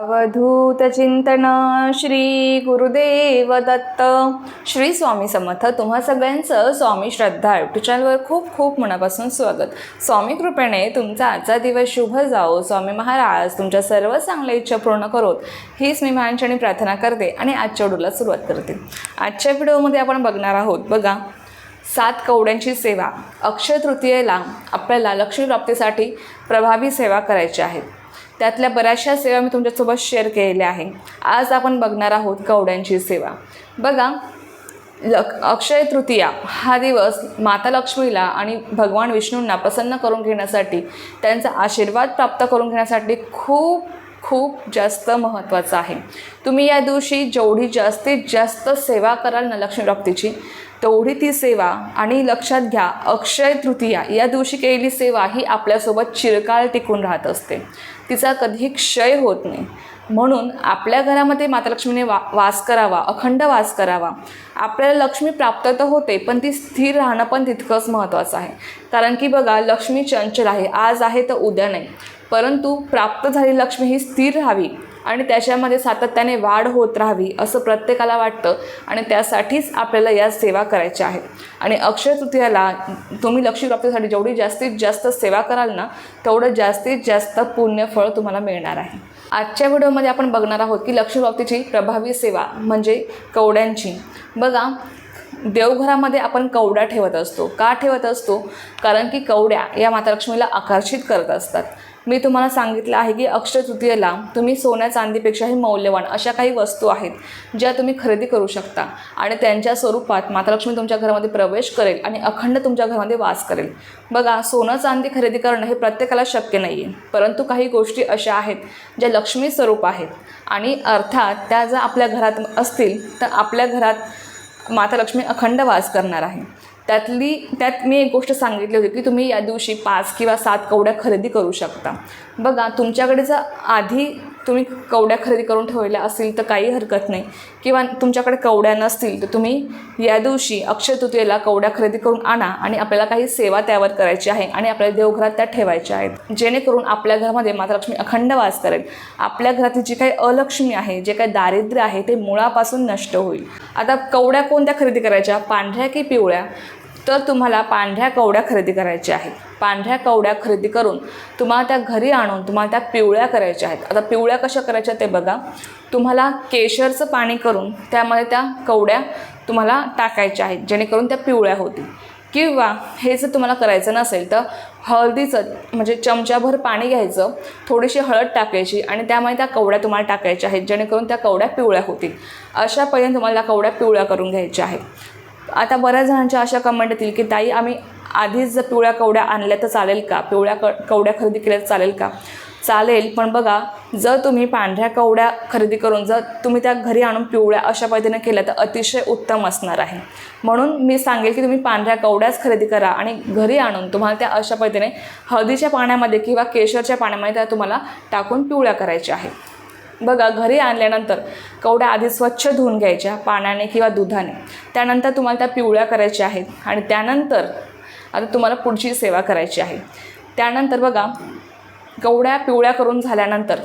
अवधूत चिंतन श्री गुरुदेव दत्त. श्री स्वामी समर्थ. तुम्हा सगळ्यांचं स्वामी श्रद्धा युट्यूब चॅनलवर खूप खूप मनापासून स्वागत. स्वामी कृपेने तुमचा आजचा दिवस शुभ जाओ स्वामी महाराज तुमच्या सर्व चांगल्या इच्छा पूर्ण करोत. हीच मी महानचणी प्रार्थना करते आणि आजच्या व्हिडिओला सुरुवात करते. आजच्या व्हिडिओमध्ये आपण बघणार आहोत बघा. सात कवड्यांची सेवा. अक्षय तृतीयेला आपल्याला लक्ष्मीप्राप्तीसाठी प्रभावी सेवा करायची आहे. त्यातल्या बऱ्याचशा सेवा मी तुमच्यासोबत शेअर केलेल्या आहे आज आपण बघणार आहोत कवड्यांची सेवा. बघा लक अक्षय तृतीया हा दिवस माता लक्ष्मीला आणि भगवान विष्णूंना प्रसन्न करून घेण्यासाठी त्यांचा आशीर्वाद प्राप्त करून घेण्यासाठी खूप खूप जास्त महत्त्वाचं आहे. तुम्ही या दिवशी जेवढी जास्तीत जास्त सेवा कराल ना लक्ष्मी प्राप्तीची तेवढी ती सेवा आणि लक्षात घ्या अक्षय तृतीया या दिवशी केलेली सेवा ही आपल्यासोबत चिरकाळ टिकून राहत असते. तिचा कधीही क्षय होत नाही. म्हणून आपल्या घरामध्ये माता लक्ष्मीने वा वास करावा अखंड वास करावा. आपल्याला लक्ष्मी प्राप्त तर होते पण ती स्थिर राहणं पण तितकंच महत्त्वाचं आहे. कारण की बघा लक्ष्मी चंचल आहे आज आहे तर उद्या नाही. परंतु प्राप्त झालेली लक्ष्मी ही स्थिर राहावी. आणि त्याच्यामध्ये सातत्याने वाढ होत राहावी असं प्रत्येकाला वाटतं आणि त्यासाठीच आपल्याला या सेवा करायच्या आहेत. आणि अक्षय तृतीयाला तुम्ही लक्ष्मीप्राप्तीसाठी जेवढी जास्तीत जास्त सेवा कराल ना तेवढं जास्तीत जास्त पुण्यफळ तुम्हाला मिळणार आहे. आजच्या व्हिडिओमध्ये आपण बघणार आहोत की लक्ष्मीप्राप्तीची प्रभावी सेवा म्हणजे कवड्यांची. बघा देवघरामध्ये आपण कवड्या ठेवत असतो. का ठेवत असतो? कारण की कवड्या या माता लक्ष्मीला आकर्षित करत असतात. मी तुम्हाला सांगितलं आहे की अक्षय तृतीयेला तुम्ही सोन्या चांदीपेक्षाही मौल्यवान अशा काही वस्तू आहेत ज्या तुम्ही खरेदी करू शकता. आणि त्यांच्या स्वरूपात माता लक्ष्मी तुमच्या घरामध्ये प्रवेश करेल आणि अखंड तुमच्या घरामध्ये वास करेल. बघा सोनं चांदी खरेदी करणं हे प्रत्येकाला शक्य नाही आहे परंतु काही गोष्टी अशा आहेत ज्या लक्ष्मी स्वरूप आहेत. आणि अर्थात त्या जर आपल्या घरात असतील तर आपल्या घरात माता लक्ष्मी अखंड वास करणार आहे. त्यातली त्यात मी एक गोष्ट सांगितली होती की तुम्ही या दिवशी पाच किंवा सात कवड्या खरेदी करू शकता. बघा तुमच्याकडे जर आधी तुम्ही कवड्या खरेदी करून ठेवल्या असतील तर काही हरकत नाही. किंवा तुमच्याकडे कवड्या नसतील तर तुम्ही या दिवशी अक्षय तृतीयेला कवड्या खरेदी करून आणा आणि आपल्याला काही सेवा त्यावर करायची आहे आणि आपल्या देवघरात त्या ठेवायच्या आहेत. जेणेकरून आपल्या घरामध्ये माता लक्ष्मी अखंड वास करेल. आपल्या घरातील जी काही अलक्ष्मी आहे जे काही दारिद्र्य आहे ते मुळापासून नष्ट होईल. आता कवड्या कोणत्या खरेदी करायच्या? पांढऱ्या की पिवळ्या? तर तुम्हाला पांढऱ्या कवड्या खरेदी करायच्या आहेत. पांढऱ्या कवड्या खरेदी करून तुम्हाला त्या घरी आणून तुम्हाला त्या पिवळ्या करायच्या आहेत. आता पिवळ्या कशा करायच्या ते बघा. तुम्हाला केशरचं पाणी करून त्यामध्ये त्या कवड्या तुम्हाला टाकायच्या आहेत जेणेकरून त्या पिवळ्या होतील. किंवा हे जर तुम्हाला करायचं नसेल तर हळदीचं म्हणजे चमच्याभर पाणी घ्यायचं थोडीशी हळद टाकायची आणि त्यामध्ये त्या कवड्या तुम्हाला टाकायच्या आहेत जेणेकरून त्या कवड्या पिवळ्या होतील. अशा पद्धतीने तुम्हाला त्या कवड्या पिवळ्या करून घ्यायच्या आहेत. आता बऱ्याच जणांच्या अशा कमेंट येतील की ताई आम्ही आधीच जर पिवळ्या कवड्या आणल्या तर चालेल का? पिवळ्या क कवड्या खरेदी केल्या तर चालेल का? चालेल पण बघा जर तुम्ही पांढऱ्या कवड्या खरेदी करून जर तुम्ही त्या घरी आणून पिवळ्या अशा पद्धतीने केल्या तर अतिशय उत्तम असणार आहे. म्हणून मी सांगेल की तुम्ही पांढऱ्या कवड्याच खरेदी करा आणि घरी आणून तुम्हाला त्या अशा पद्धतीने हळदीच्या पाण्यामध्ये किंवा केशरच्या पाण्यामध्ये त्या तुम्हाला टाकून पिवळ्या करायच्या आहेत. बघा घरी आणल्यानंतर कवड्या आधी स्वच्छ धुवून घ्यायच्या पाण्याने किंवा दुधाने. त्यानंतर तुम्हाला त्या पिवळ्या करायच्या आहेत आणि त्यानंतर आता तुम्हाला पुढची सेवा करायची आहे. त्यानंतर बघा कवड्या पिवळ्या करून झाल्यानंतर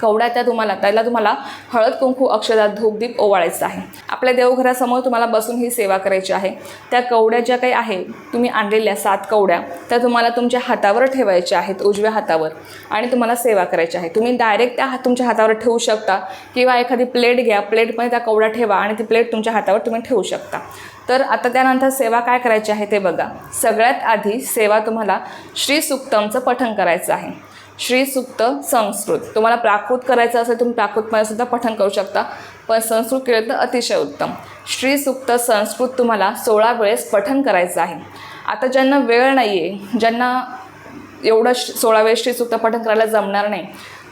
कवड्या त्या तुम्हाला त्याला तुम्हाला हळद कुंकू अक्षदा धूपदीप ओवाळायचं आहे. आपल्या देवघरासमोर तुम्हाला बसून ही सेवा करायची आहे. त्या कवड्या ज्या काही आहे तुम्ही आणलेल्या सात कवड्या त्या तुम्हाला तुमच्या हातावर ठेवायच्या आहेत उजव्या हातावर. आणि तुम्हाला सेवा करायची आहे. तुम्ही डायरेक्ट त्या हात तुमच्या हातावर ठेवू शकता किंवा एखादी प्लेट घ्या प्लेटमध्ये त्या कवड्या ठेवा आणि ती प्लेट तुमच्या हातावर तुम्ही ठेवू शकता. तर आता त्यानंतर सेवा काय करायची आहे ते बघा. सगळ्यात आधी सेवा तुम्हाला श्री सुक्तमचं पठण करायचं आहे. श्रीसुक्त संस्कृत. तुम्हाला प्राकृत करायचं असेल तुम्ही प्राकृतमध्ये सुद्धा पठन करू शकता. पण संस्कृत केलं तर अतिशय उत्तम. श्रीसुक्त संस्कृत तुम्हाला सोळा वेळेस पठन करायचं आहे. आता ज्यांना वेळ नाही आहे ज्यांना एवढं श सोळा वेळेस श्रीसुक्त पठन करायला जमणार नाही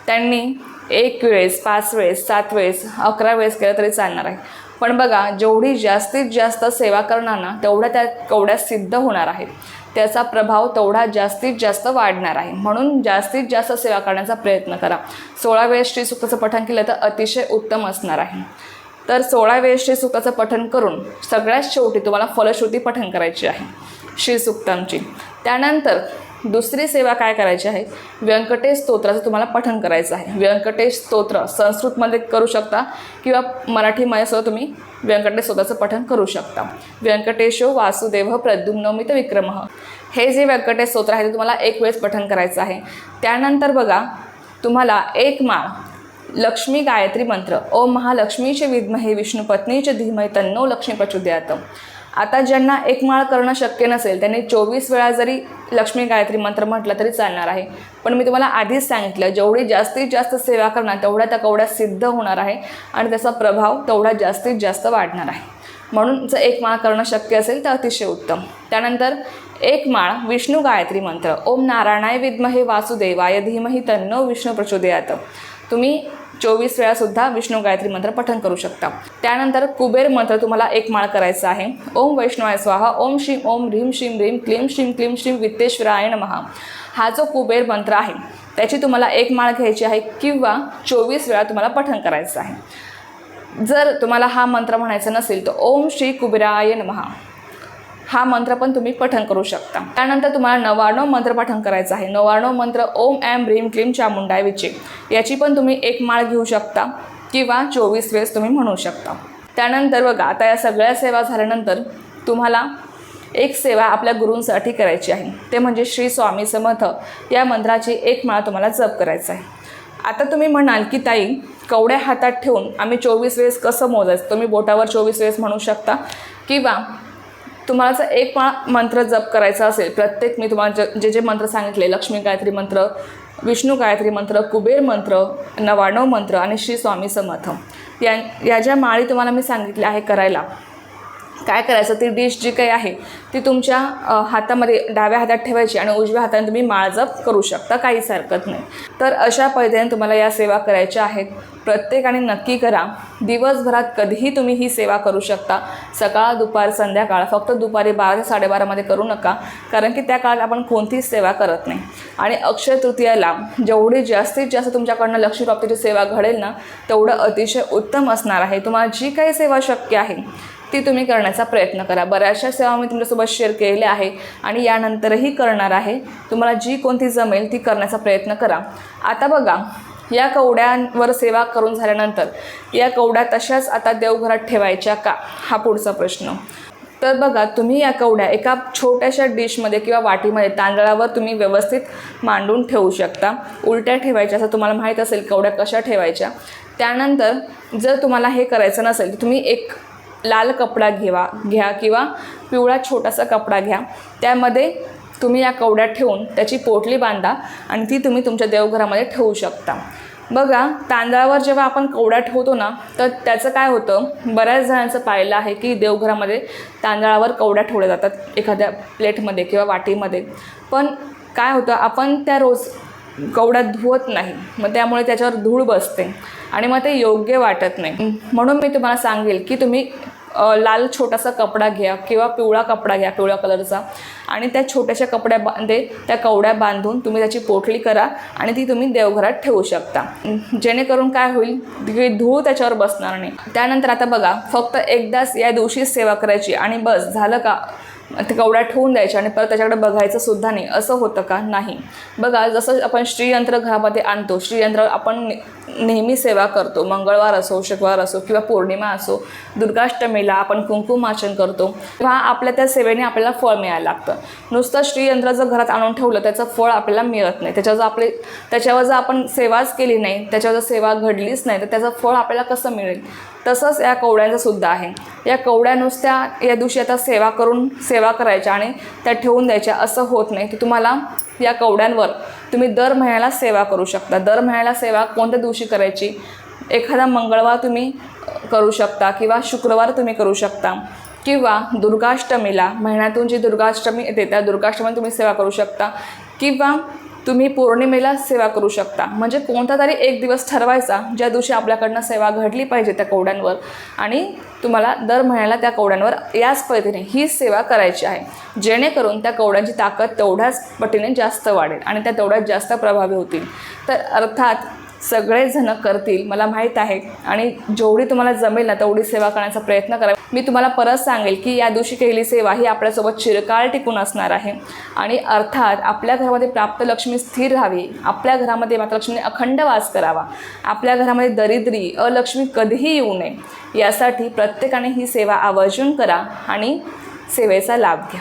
त्यांनी एक वेळेस पाच वेळेस सात वेळेस अकरा वेळेस केलं तरी चालणार आहे. पण बघा जेवढी जास्तीत जास्त सेवा करणार ना तेवढ्या त्या कवड्या सिद्ध होणार आहेत. त्याचा प्रभाव तेवढा जास्तीत जास्त वाढणार आहे. म्हणून जास्तीत जास्त सेवा करण्याचा प्रयत्न करा. सोळा वेळेस श्रीसुक्ताचं पठण केलं तर अतिशय उत्तम असणार आहे. तर सोळा वेळेस श्रीसुक्ताचं पठण करून सगळ्यात शेवटी तुम्हाला फलश्रुती पठण करायची आहे. श्रीसुक्तमची त्यानंतर दुसरी सेवा काय करायची आहे? व्यंकटेश स्तोत्राचं तुम्हाला पठण करायचं आहे. व्यंकटेश स्तोत्र संस्कृतमध्ये करू शकता किंवा मराठीमध्ये सुद्धा तुम्ही व्यंकटेश स्तोत्राचं पठण करू शकता. व्यंकटेशो वासुदेव प्रद्युम्नवमित विक्रम. हे जे व्यंकटेश स्तोत्र आहे ते तुम्हाला एक वेळेस पठण करायचं आहे. त्यानंतर बघा तुम्हाला एक माळ लक्ष्मी गायत्री मंत्र. ओ महालक्ष्मीचे विद्महे विष्णुपत्नीचे धीमहे तन्नो लक्ष्मी प्रचोदयात आता ज्यांना एक माळ करणं शक्य नसेल त्यांनी चोवीस वेळा जरी लक्ष्मी गायत्री मंत्र म्हटलं तरी चालणार आहे. पण मी तुम्हाला आधीच सांगितलं जेवढी जास्तीत जास्त सेवा करणार तेवढ्या त्या कवड्या सिद्ध होणार आहे आणि त्याचा प्रभाव तेवढा जास्तीत जास्त वाढणार आहे. म्हणून जर एक माळ करणं शक्य असेल तर अतिशय उत्तम. त्यानंतर एक माळ विष्णू गायत्री मंत्र. ओम नारायणाय विद्महे वासुदेवाय धीमहि तन्नो विष्णू प्रचोदयात. तुम्ही चोवीस वेळासुद्धा विष्णू गायत्री मंत्र पठन करू शकता. त्यानंतर कुबेर मंत्र तुम्हाला एक माळ करायचा आहे. ओम वैष्णवाय स्वाहा ओम श्रीम ओम ह्रीम श्रीम ह्रीम क्लीम श्रीम क्लीम श्रीम वित्तेश्वरायण महा हा जो कुबेर मंत्र आहे त्याची तुम्हाला एक माळ घ्यायची आहे किंवा चोवीस वेळा तुम्हाला पठन करायचं आहे. जर तुम्हाला हा मंत्र म्हणायचा नसेल तर ओम श्री कुबेराय महा हा मंत्र पण तुम्ही पठन करू शकता. त्यानंतर तुम्हाला नवाण्णव मंत्र पठन करायचं आहे. नवाण्णव मंत्र ओम ॲम ब्रीम क्लीम चामुंडाय विचे याची पण तुम्ही एक माळ घेऊ शकता किंवा चोवीस वेळेस तुम्ही म्हणू शकता. त्यानंतर बघा आता या सगळ्या सेवा झाल्यानंतर तुम्हाला एक सेवा आपल्या गुरूंसाठी करायची आहे. ते म्हणजे श्री स्वामी समर्थ या मंत्राची एक माळ तुम्हाला जप करायचं आहे. आता तुम्ही म्हणाल की ताई कवड्या हातात ठेवून आम्ही चोवीस वेळेस कसं मोजायचं? तुम्ही बोटावर चोवीस वेळेस म्हणू शकता किंवा तुम्हाला जर एक मा मंत्र जप करायचा असेल प्रत्येक मी तुम्हाला ज जे जे मंत्र सांगितले लक्ष्मी गायत्री मंत्र विष्णू गायत्री मंत्र कुबेर मंत्र नवाणव मंत्र आणि श्री स्वामी समर्थ. या या ज्या माळी तुम्हाला मी सांगितल्या आहे करायला काय करायचं? ती डिश जी काही आहे ती तुमच्या हातामध्ये डाव्या हातात ठेवायची आणि उजव्या हाताने तुम्ही माळजप करू शकता. काहीच हरकत नाही. तर अशा पद्धतीने तुम्हाला या सेवा करायच्या आहेत. प्रत्येकाने नक्की करा. दिवसभरात कधीही तुम्ही ही सेवा करू शकता. सकाळ दुपार संध्याकाळ. फक्त दुपारी बारा ते साडेबारामध्ये करू नका. कारण की त्या काळात आपण कोणतीच सेवा करत नाही. आणि अक्षय तृतीयाला जेवढी जास्तीत जास्त तुमच्याकडनं लक्ष्मीप्राप्तीची सेवा घडेल ना तेवढं अतिशय उत्तम असणार आहे. तुम्हाला जी काही सेवा शक्य आहे ती तुम्ही करण्याचा प्रयत्न करा. बऱ्याचशा सेवा मी तुमच्यासोबत शेअर केलेल्या आहे आणि यानंतरही करणार आहे. तुम्हाला जी कोणती जमेल ती करण्याचा प्रयत्न करा. आता बघा या कवड्यांवर सेवा करून झाल्यानंतर या कवड्या तशाच आता देवघरात ठेवायच्या का? हा पुढचा प्रश्न. तर बघा तुम्ही या कवड्या एका छोट्याशा डिशमध्ये किंवा वाटीमध्ये तांदळावर तुम्ही व्यवस्थित मांडून ठेवू शकता. उलट्या ठेवायच्या असं तुम्हाला माहीत असेल कवड्या कशा ठेवायच्या. त्यानंतर जर तुम्हाला हे करायचं नसेल तर तुम्ही एक लाल कपडा घेवा घ्या किंवा पिवळा छोटासा कपडा घ्या. त्यामध्ये तुम्ही या कवड्यात ठेवून त्याची पोटली बांधा आणि ती तुम्ही तुमच्या देवघरामध्ये ठेवू शकता. बघा तांदळावर जेव्हा आपण कवड्या ठेवतो ना तर त्याचं काय होतं? बऱ्याच जणांचं पाहिलं आहे की देवघरामध्ये तांदळावर कवड्या ठेवल्या जातात एखाद्या प्लेटमध्ये किंवा वाटीमध्ये. पण काय होतं? आपण त्या रोज कवड्या धुवत नाही. मग त्यामुळे त्याच्यावर धूळ बसते आणि मग ते योग्य वाटत नाही. म्हणून मी तुम्हाला सांगेल की तुम्ही लाल छोटासा कपडा घ्या किंवा पिवळा कपडा घ्या पिवळ्या कलरचा. आणि त्या छोट्याशा कपड्यामध्ये त्या कवड्या बांधून तुम्ही त्याची पोटली करा आणि ती तुम्ही देवघरात ठेवू शकता. जेणेकरून काय होईल धूळ त्याच्यावर बसणार नाही. त्यानंतर आता बघा फक्त एकदाच या दिवशी सेवा करायची. आणि बस झालं का? ते कवड्या ठेवून द्यायच्या आणि परत त्याच्याकडे बघायचं सुद्धा नाही. असं होतं का? नाही. बघा जसं आपण श्रीयंत्र घरामध्ये आणतो श्रीयंत्र आपण नेहमी सेवा करतो. मंगळवार असो शुक्रवार असो किंवा पौर्णिमा असो दुर्गाष्टमीला आपण कुंकुमाचन करतो. तेव्हा आपल्या त्या सेवेने आपल्याला फळ मिळायला लागतं. नुसतं श्रीयंत्र जर घरात आणून ठेवलं त्याचं फळ आपल्याला मिळत नाही. त्याच्यावर जर आपले त्याच्यावर जर आपण सेवाच केली नाही त्याच्यावर जर सेवा घडलीच नाही तर त्याचं फळ आपल्याला कसं मिळेल? तसंच या कवड्यांचं सुद्धा आहे. या कवड्या नुसत्या या दिवशी आता सेवा करून सेवा करायच्या आणि त्या ठेवून द्यायच्या असं होत नाही. की तुम्हाला या कवड्यांवर तुम्ही दर महिन्याला सेवा करू शकता. दर महिन्याला सेवा कोणत्या दिवशी करायची? एखादा मंगळवार तुम्ही करू शकता किंवा शुक्रवार तुम्ही करू शकता. किंवा दुर्गाष्टमीला महिन्यातून जी दुर्गाष्टमी येते त्या दुर्गाष्टमी तुम्ही सेवा करू शकता. किंवा तुम्ही पौर्णिमेला सेवा करू शकता. म्हणजे कोणता तरी एक दिवस ठरवायचा ज्या दिवशी आपल्याकडनं सेवा घडली पाहिजे त्या कवड्यांवर. आणि तुम्हाला दर महिन्याला त्या कवड्यांवर याच पद्धतीने ही सेवा करायची आहे. जेणेकरून त्या कवड्यांची ताकद तेवढ्याच पटीने जास्त वाढेल आणि त्या तेवढ्याच जास्त प्रभावी होतील. तर अर्थात सगळेजणं करतील मला माहीत आहे. आणि जेवढी तुम्हाला जमेल ना तेवढी सेवा करण्याचा प्रयत्न करा. मी तुम्हाला परत सांगेल की या दिवशी केलेली सेवा ही आपल्यासोबत चिरकाळ टिकून असणार आहे. आणि अर्थात आपल्या घरामध्ये प्राप्त लक्ष्मी स्थिर राहावी. आपल्या घरामध्ये मात्र लक्ष्मीने अखंड वास करावा. आपल्या घरामध्ये दरिद्री अलक्ष्मी कधीही येऊ नये. यासाठी प्रत्येकाने ही सेवा आवर्जून करा आणि सेवेचा लाभ घ्या.